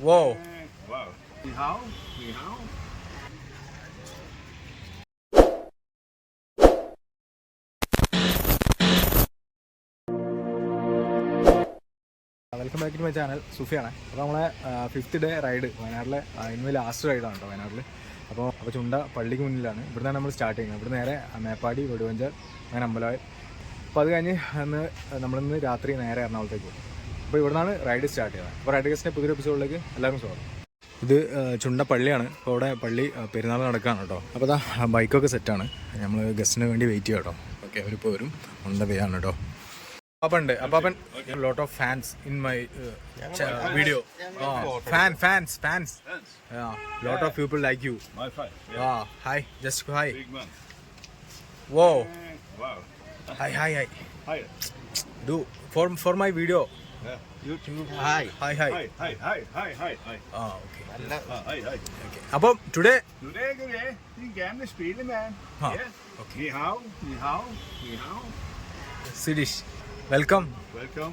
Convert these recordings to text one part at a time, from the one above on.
Wow. Hao. Welcome back to my channel സുഫിയാണ്. അപ്പോൾ നമ്മളെ fifth day ride വയനാട്ടിലെ ഇന്ന് ലാസ്റ്റ് റൈഡാണ് കേട്ടോ വയനാട്ടിൽ അപ്പോൾ അപ്പോൾ ചുണ്ട പള്ളിക്ക് മുന്നിലാണ്. ഇവിടുന്നാണ് നമ്മൾ സ്റ്റാർട്ട് ചെയ്യുന്നത്. ഇവിടെ നേരെ മേപ്പാടി വെടുവഞ്ചർ അങ്ങനെ അമ്പലവായൽ. അപ്പോൾ അത് കഴിഞ്ഞ് അന്ന് നമ്മളിന്ന് രാത്രി നേരെ എറണാകുളത്തേക്ക് പോകും. അപ്പോൾ ഇവിടുന്നാണ് റൈഡ് സ്റ്റാർട്ട് ചെയ്യുന്നത് അപ്പോൾ റൈഡ് ഗസ്റ്റിന്റെ പുതിയൊരു എപ്പിസോഡിലേക്ക് എല്ലാവർക്കും സ്വാഗതം. ഇത് ചുണ്ട പള്ളിയാണ്. അപ്പോൾ അവിടെ പള്ളി പെരുന്നാൾ നടക്കുകയാണ് കേട്ടോ. അപ്പോൾ അതാ ബൈക്കൊക്കെ സെറ്റാണ് നമ്മൾ ഗസ്റ്റിന് വേണ്ടി വെയിറ്റ് ചെയ്യാം കേട്ടോ ഓക്കെ അവരിപ്പോൾ വരും. ഉണ്ട പേയാണ് കേട്ടോ. അപ്പണ്ട് അപ്പാപ്പൻ lot of fans in my video fan fans fans lot of people like you. Hi just hi oh hi wow. Hi hi hi do for for my video. അപ്പം ടുഡേ സിരീഷ് വെൽക്കം വെൽക്കം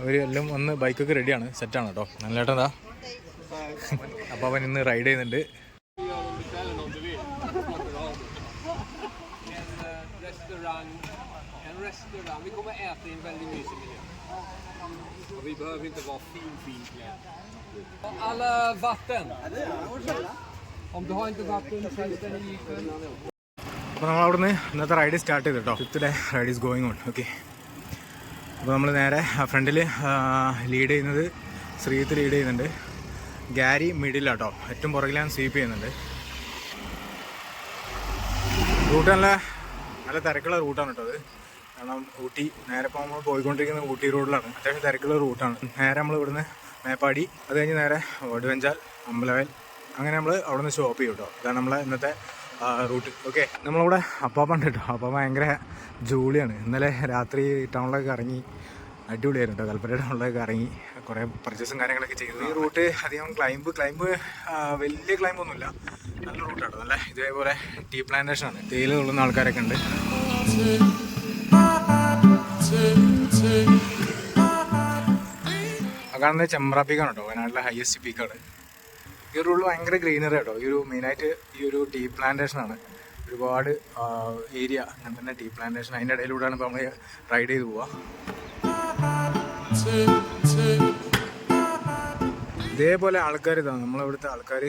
അവർ എല്ലാം വന്ന് ബൈക്കൊക്കെ റെഡിയാണ് സെറ്റാണ് കേട്ടോ നല്ല ഏട്ടനാ അപ്പൊ അവൻ ഇന്ന് റൈഡ് ചെയ്യുന്നുണ്ട്. Just around. En restaurang. Vi kommer äta i en väldigt mysig miljö. Och vi behöver inte vara fin, fin klädd. Alla vatten. Om du har inte vatten, finns det i. അപ്പോൾ നമ്മൾ അവിടുന്ന് ഇന്നത്തെ ride start ചെയ്തു കേട്ടോ fifth day ride is going on okay അപ്പോൾ നമ്മൾ നേരെ ഫ്രണ്ടിൽ ലീഡ് ചെയ്യുന്നത് ശ്രീത്ത് ലീഡ് ചെയ്യുന്നുണ്ട് ഗാരി മിഡിലാട്ടോ ഏറ്റവും പുറകിലാണ് സ്വീപ്പ് ചെയ്യുന്നുണ്ട് റൂട്ട് നല്ല നല്ല തിരക്കുള്ള റൂട്ടാണ് കേട്ടോ അത് കാരണം ഊട്ടി നേരെ ഇപ്പോൾ നമ്മൾ പോയിക്കൊണ്ടിരിക്കുന്നത് ഊട്ടി റോഡിലാണ്. അത്യാവശ്യം തിരക്കുള്ള റൂട്ടാണ്. നേരെ നമ്മൾ ഇവിടുന്ന് മേപ്പാടി അത് കഴിഞ്ഞ് നേരെ ഒടുവഞ്ചാൽ അമ്പലവയൽ അങ്ങനെ നമ്മൾ അവിടെ നിന്ന് സ്റ്റോപ്പ് ചെയ്യും കേട്ടോ ഇതാണ് നമ്മളെ ഇന്നത്തെ റൂട്ട്. ഓക്കെ നമ്മളിവിടെ അപ്പാപ്പുണ്ട് കേട്ടോ അപ്പാപ്പ ഭയങ്കര ജോളിയാണ്. ഇന്നലെ രാത്രി ടൗണിലൊക്കെ ഇറങ്ങി അടിപൊളിയായിരുന്നു കേട്ടോ കൽപ്പറ്റ ടൗണിലൊക്കെ ഇറങ്ങി കുറേ പർച്ചേസും കാര്യങ്ങളൊക്കെ ചെയ്തു. ഈ റൂട്ട് അധികം ക്ലൈംബ് ക്ലൈംബ് വലിയ ക്ലൈംബ് ഒന്നുമില്ല. നല്ല റൂട്ടാണ് നല്ല ഇതേപോലെ ടീ പ്ലാന്റേഷൻ ആണ്. തേയില തുള്ളുന്ന ആൾക്കാരൊക്കെ ഉണ്ട്. കാണുന്നത് ചെമ്പ്ര പീക്കാണ് കേട്ടോ വയനാട്ടിലെ ഹയസ്റ്റ് പീക്കാണ്. ഈ ഒരു ഉള്ളിൽ ഭയങ്കര ഗ്രീനറി കേട്ടോ ഈ ഒരു മെയിനായിട്ട് ഈ ഒരു ടീ പ്ലാന്റേഷൻ ആണ്. ഒരുപാട് ഏരിയ അങ്ങനെ തന്നെ ടീ പ്ലാന്റേഷൻ അതിന്റെ ഇടയിലൂടെയാണ് ഇപ്പോൾ നമ്മൾ റൈഡ് ചെയ്ത് പോവുക ഇതേപോലെ ആൾക്കാർ ഇതാണ് നമ്മളിവിടുത്തെ ആൾക്കാർ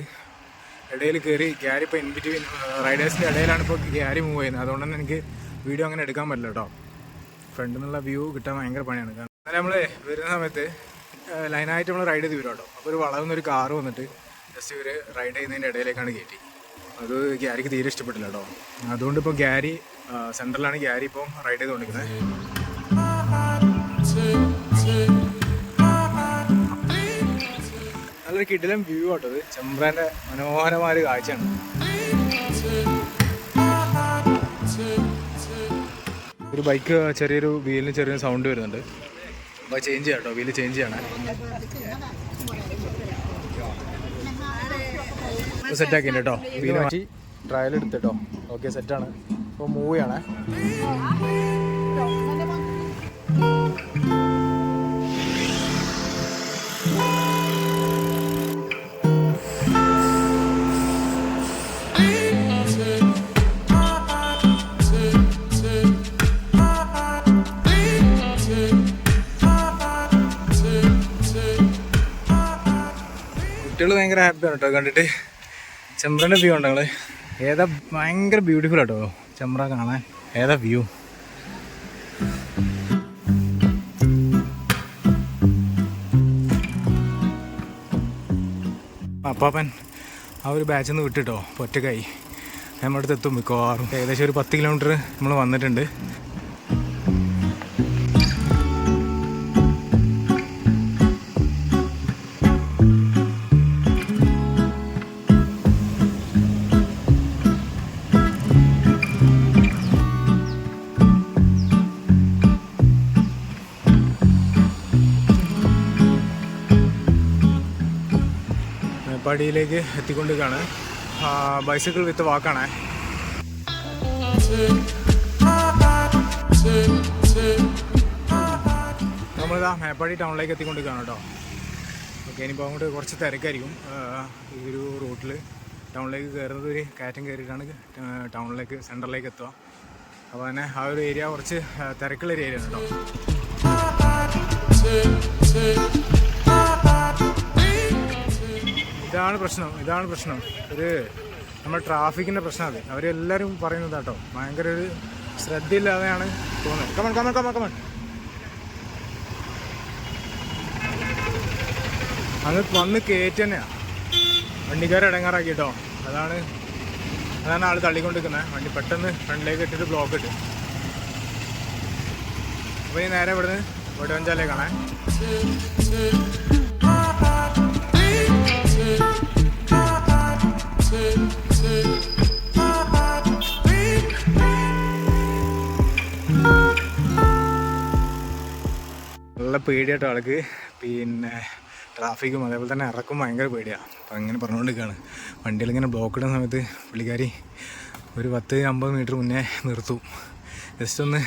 ഇടയിൽ കയറി ക്യാരി ഇപ്പോൾ ഇൻ ബിറ്റ്വീൻ റൈഡേഴ്സിന്റെ ഇടയിലാണ് ഇപ്പോൾ ക്യാരി മൂവ് ചെയ്യുന്നത്. അതുകൊണ്ട് തന്നെ എനിക്ക് വീഡിയോ അങ്ങനെ എടുക്കാൻ പറ്റില്ല കേട്ടോ. ഫ്രണ്ടിൽ നിന്നുള്ള വ്യൂ കിട്ടാൻ ഭയങ്കര പണിയാണ്. കാരണം നമ്മൾ വരുന്ന സമയത്ത് ലൈനായിട്ട് നമ്മൾ റൈഡ് ചെയ്ത് വരും കേട്ടോ. അപ്പോൾ ഒരു വളർന്ന ഒരു കാറ് വന്നിട്ട് ജസ്റ്റ് ഇവർ റൈഡ് ചെയ്യുന്നതിന്റെ ഇടയിലേക്കാണ് കയറ്റി അത് ഗ്യാരിക്ക് തീരെ ഇഷ്ടപ്പെട്ടില്ല കേട്ടോ. അതുകൊണ്ട് ഇപ്പോൾ ഗ്യാരി സെൻട്രലാണ് ഗ്യാരി ഇപ്പം റൈഡ് ചെയ്തുകൊണ്ടിരിക്കുന്നത്. നല്ലൊരു കിടിലം വ്യൂ ആട്ടോ ഇത്. ചെമ്പ്രാന്റെ മനോഹരമായ ഒരു കാഴ്ചയാണ്. ഒരു ബൈക്ക് ചെറിയൊരു വീലിന് ചെറിയൊരു സൗണ്ട് വരുന്നുണ്ട്. അപ്പോൾ ചേഞ്ച് ചെയ്യാം വീൽ ചേഞ്ച് ചെയ്യണേ സെറ്റാക്കി കേട്ടോ വീൽ മാറ്റി ട്രയൽ എടുത്തിട്ടോ ഓക്കെ സെറ്റാണ് അപ്പോൾ മൂവ് കുട്ടികൾ ഭയങ്കര ഹാപ്പിയാണ് കേട്ടോ കണ്ടിട്ട് ചെമ്പ്രന്റെ വ്യൂ ഉണ്ടോ നിങ്ങൾ ഏതാ ഭയങ്കര ബ്യൂട്ടിഫുൾ ആട്ടോ. ചെമ്പ്ര കാണാൻ. ഏതാ വ്യൂ അപ്പാപ്പൻ ആ ഒരു ബാച്ചിൽ നിന്ന് വിട്ടിട്ടോ. ഒറ്റക്കായി നമ്മുടെ അടുത്ത് എത്തും മിക്കവാറും. ഏകദേശം ഒരു പത്ത് കിലോമീറ്റർ നമ്മൾ വന്നിട്ടുണ്ട്. മേപ്പാടിയിലേക്ക് എത്തിക്കൊണ്ടിരിക്കുകയാണ്. ബൈസിക്കിൾ വിത്ത് വാക്കാണ്. നമ്മളിതാ മേപ്പാടി ടൗണിലേക്ക് എത്തിക്കൊണ്ടിരിക്കുകയാണ് കേട്ടോ. ഓക്കെ ഇനിയിപ്പോൾ അങ്ങോട്ട് കുറച്ച് തിരക്കായിരിക്കും. ഈ ഒരു റൂട്ടിൽ ടൗണിലേക്ക് കയറുന്നത് ഒരു കയറ്റം കയറിയിട്ടാണ് ടൗണിലേക്ക് സെന്ററിലേക്ക് എത്തുക. അപ്പോൾ തന്നെ ആ ഒരു ഏരിയ കുറച്ച് തിരക്കുള്ളൊരു ഏരിയ ആണ് കേട്ടോ. ഇതാണ് പ്രശ്നം ഇതാണ് പ്രശ്നം. ഒരു നമ്മൾ ട്രാഫിക്കിന്റെ പ്രശ്നം അത്. അവരെല്ലാവരും പറയുന്നത് കേട്ടോ ഭയങ്കര ഒരു ശ്രദ്ധയില്ലാതെയാണ് തോന്നുന്നത് കമൺ കമൺ കമൺ കമൺ അത് വന്ന് കയറ്റി തന്നെയാണ് വണ്ടിക്കാരെ ഇടങ്ങാറാക്കി കേട്ടോ. അതാണ് അതാണ് ആൾ തള്ളിക്കൊണ്ടിരിക്കുന്നത് വണ്ടി പെട്ടെന്ന് ഫ്രണ്ടിലേക്ക് ഇട്ടിട്ട് ബ്ലോക്ക് ഇട്ട്. അപ്പോൾ ഈ നേരെ ഇവിടുന്ന് വടുവഞ്ചാലേക്കാണേ. നല്ല പേടിയാട്ടോ ആൾക്ക്. പിന്നെ ട്രാഫിക്കും അതേപോലെ തന്നെ ഇറക്കും ഭയങ്കര പേടിയാണ് അപ്പം അങ്ങനെ പറഞ്ഞുകൊണ്ടിരിക്കുകയാണ് വണ്ടിയിൽ ഇങ്ങനെ ബ്ലോക്ക് ഇടുന്ന സമയത്ത് പുള്ളിക്കാരി ഒരു പത്ത് അമ്പത് മീറ്റർ മുന്നേ നിർത്തും. ജസ്റ്റ് ഒന്ന്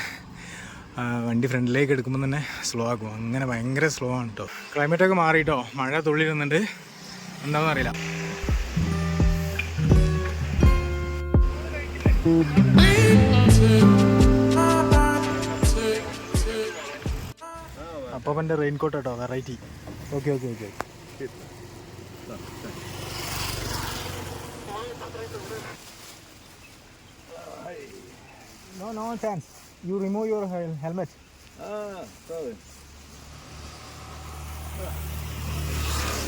വണ്ടി ഫ്രണ്ടിലേക്ക് എടുക്കുമ്പോൾ തന്നെ സ്ലോ ആക്കും. അങ്ങനെ ഭയങ്കര സ്ലോ ആണ് കേട്ടോ ക്ലൈമറ്റൊക്കെ മാറിയിട്ടോ മഴ തുള്ളിരുന്നുണ്ട് എന്താണെന്ന് അറിയില്ല അപ്പോൾ റെയിൻ കോട്ട് കേട്ടോ variety. Okay okay okay. No no chance you remove your helmet Ah, sorry.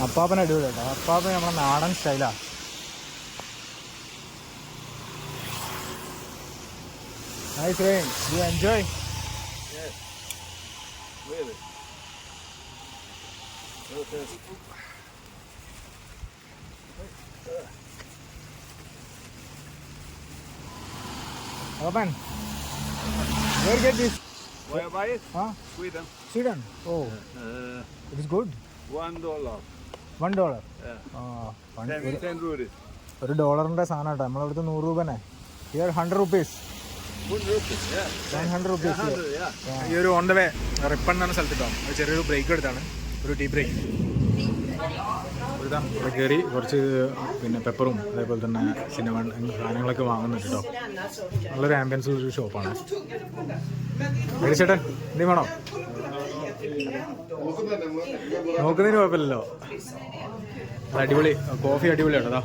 അപ്പാപ്പൻ അടിപൊളി കേട്ടോ. അപ്പാപ്പൻ നമ്മുടെ നാടൻ സ്റ്റൈലാ nice rain you enjoy Really? Okay. Open where get this Where buy it? ആ Sweden. Sweden oh Uh, it is good one dollar. One dollar Yeah. one- Ten, ten rupees. ഒരു ഡോളറിന്റെ സാധനം കേട്ടോ. നമ്മളവിടുത്തെ നൂറ് രൂപനെ ഹിയർ ഹൺഡ്രഡ് റുപ്പീസ് ഈ ഒരു on the way Ripon എന്ന സ്ഥലത്തിട്ടോ. ചെറിയൊരു ബ്രേക്ക് എടുത്താണ്. ഒരു ടീ ബ്രേക്ക് ഇവിടെ കയറി കുറച്ച് പിന്നെ പെപ്പറും അതേപോലെ തന്നെ സിനിമ സാധനങ്ങളൊക്കെ വാങ്ങുന്നുണ്ട് കേട്ടോ. നല്ലൊരു ആംബിയൻസ് ഒരു ഷോപ്പാണ് ചേട്ടൻ എന്ത് വേണോ? നോക്കുന്നതിന് കുഴപ്പമില്ലല്ലോ. അടിപൊളി കോഫി അടിപൊളിയാണ് കേട്ടോ.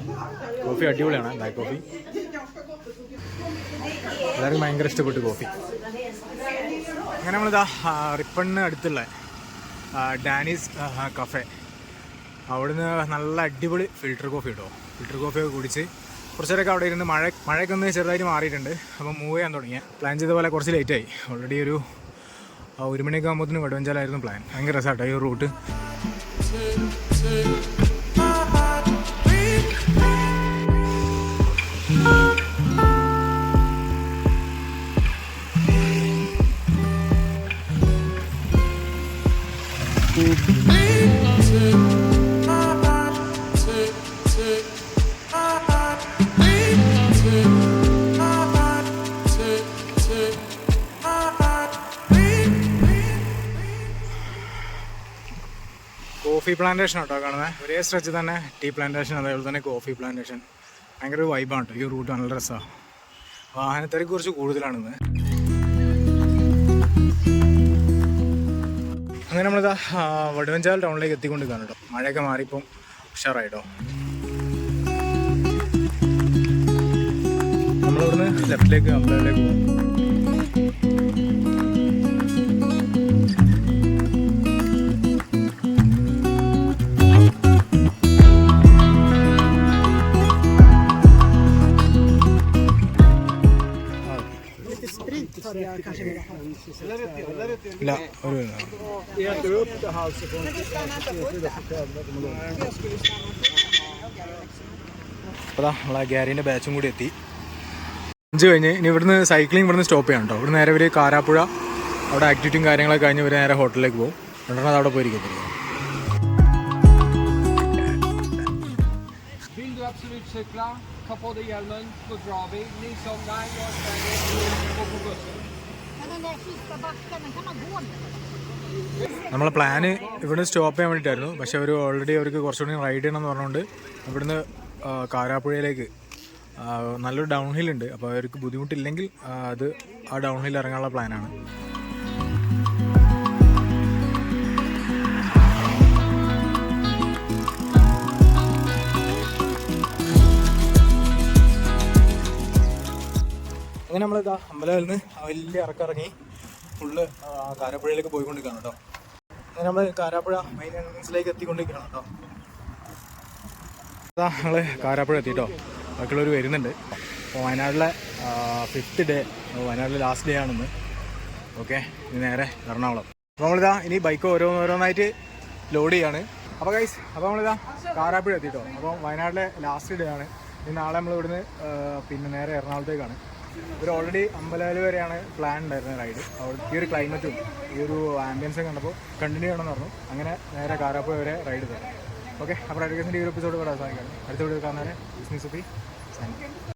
കോഫി അടിപൊളിയാണ് ബ്ലാക്ക് കോഫി എല്ലാവർക്കും ഭയങ്കര ഇഷ്ടപ്പെട്ടു കോഫി. അങ്ങനെ നമ്മളിതാ റിപ്പണിന് അടുത്തുള്ള ഡാനീസ് കഫേ. അവിടുന്ന് നല്ല അടിപൊളി ഫിൽറ്റർ കോഫി കിട്ടുമോ ഫിൽറ്റർ കോഫി ഒക്കെ കുടിച്ച് കുറച്ചേരൊക്കെ അവിടെ ഇരുന്ന് മഴ മഴയൊക്കെ ഒന്ന് ചെറുതായിട്ട് മാറിയിട്ടുണ്ട്. അപ്പോൾ മൂവ് ചെയ്യാൻ തുടങ്ങിയ. പ്ലാൻ ചെയ്ത പോലെ കുറച്ച് ലേറ്റായി ഓൾറെഡി ഒരു ഒരു മണിയൊക്കെ ആകുമ്പോഴത്തേനും വടവഞ്ചാലായിരുന്നു പ്ലാൻ ഭയങ്കര രസമാട്ടോ ഈ റൂട്ട് കോഫി പ്ലാന്റേഷൻ കേട്ടോ കാണുന്നത് ഒരേ സ്ട്രെച്ച് തന്നെ ടീ പ്ലാന്റേഷൻ അതേപോലെ തന്നെ കോഫി പ്ലാന്റേഷൻ ഭയങ്കര ഒരു വൈബാണ് കേട്ടോ ഈ റൂട്ട് നല്ല രസമാണ് വാഹനത്തെ കുറച്ച് കൂടുതലാണിന്ന്. അങ്ങനെ നമ്മളിതാ വടുവഞ്ചാൽ ടൗണിലേക്ക് എത്തിക്കൊണ്ടിരിക്കുകയാണ് കേട്ടോ. മഴയൊക്കെ മാറിപ്പം ഉഷാറായിട്ടോ. നമ്മളിവിടുന്ന് ലെഫ്റ്റിലേക്ക് അമ്പലത്തിലേക്ക് പോകും ഇല്ല ഒരു അപ്പോൾ നമ്മളെ ബാച്ചും കൂടി എത്തി. അഞ്ച് കഴിഞ്ഞ് ഇനി ഇവിടുന്ന് സൈക്ലിംഗ് ഇവിടുന്ന് സ്റ്റോപ്പ് ചെയ്യാം കേട്ടോ. ഇവിടുന്ന് നേരെ ഒരു കാരാപ്പുഴ അവിടെ ആക്ടിവിറ്റിയും കാര്യങ്ങളൊക്കെ കഴിഞ്ഞ് ഇവർ നേരെ ഹോട്ടലിലേക്ക് പോകും. രണ്ടെണ്ണം അവിടെ പോയിരിക്കും. Den kan man gå med? നമ്മളെ പ്ലാന് ഇവിടെ സ്റ്റോപ്പ് ചെയ്യാൻ വേണ്ടിയിട്ടായിരുന്നു പക്ഷെ അവർ ഓൾറെഡി അവർക്ക് കുറച്ചുകൂടി റൈഡ് ചെയ്യണം എന്ന് പറഞ്ഞുകൊണ്ട് ഇവിടുന്ന് കാരാപ്പുഴയിലേക്ക് നല്ലൊരു ഡൗൺ ഹിൽ ഉണ്ട് അപ്പോൾ അവർക്ക് ബുദ്ധിമുട്ടില്ലെങ്കിൽ അത് ആ ഡൗൺ ഹിൽ ഇറങ്ങാനുള്ള പ്ലാനാണ് അങ്ങനെ നമ്മൾ ഇതാ അമ്പലത്തിൽ നിന്ന് വലിയ ഇറക്കിറങ്ങി ഫുള്ള് കാരാപ്പുഴയിലേക്ക് പോയിക്കൊണ്ടിരിക്കുകയാണ് കേട്ടോ. അങ്ങനെ നമ്മൾ കാരാപ്പുഴ മെയിൻ എൻട്രൻസിലേക്ക് എത്തിക്കൊണ്ടിരിക്കുകയാണ് കേട്ടോ. അതാ ഞങ്ങൾ കാരാപ്പുഴ എത്തിട്ടോ. ബാക്കിയുള്ളവർ വരുന്നുണ്ട്. അപ്പോൾ വയനാട്ടിലെ ഫിഫ്ത്ത് ഡേ വയനാട്ടിലെ ലാസ്റ്റ് ഡേ ആണെന്ന്. ഓക്കെ ഇനി നേരെ എറണാകുളം. അപ്പോൾ നമ്മളിതാ ഇനി ബൈക്ക് ഓരോന്നോരോന്നായിട്ട് ലോഡ് ചെയ്യാണ്. അപ്പോൾ ഗൈസ് അപ്പോൾ നമ്മളിതാ കാരാപ്പുഴ എത്തിട്ടോ. അപ്പോൾ വയനാട്ടിലെ ലാസ്റ്റ് ഡേ ആണ്. ഇനി നാളെ നമ്മൾ ഇവിടുന്ന് പിന്നെ നേരെ എറണാകുളത്തേക്കാണ്. ഇവർ ഓൾറെഡി അമ്പലാൽ വരെയാണ് പ്ലാൻ ഉണ്ടായിരുന്നത് റൈഡ് അവിടെ ഈ ഒരു ക്ലൈമറ്റും ഈ ഒരു ആംബിയൻസും കണ്ടപ്പോൾ കണ്ടിന്യൂ ചെയ്യണമെന്ന് പറഞ്ഞു. അങ്ങനെ നേരെ കാരാപ്പുഴ വരെ റൈഡ് തരാം ഓക്കെ അപ്പോൾ റൈഡ് കേസിന്റെ ഈ ഒരു എപ്പിസോഡ് ഇവിടെ അവസാനിക്കാം. അടുത്ത വീഡിയോ കാണാൻ ബിസിനസ് സുപ്പി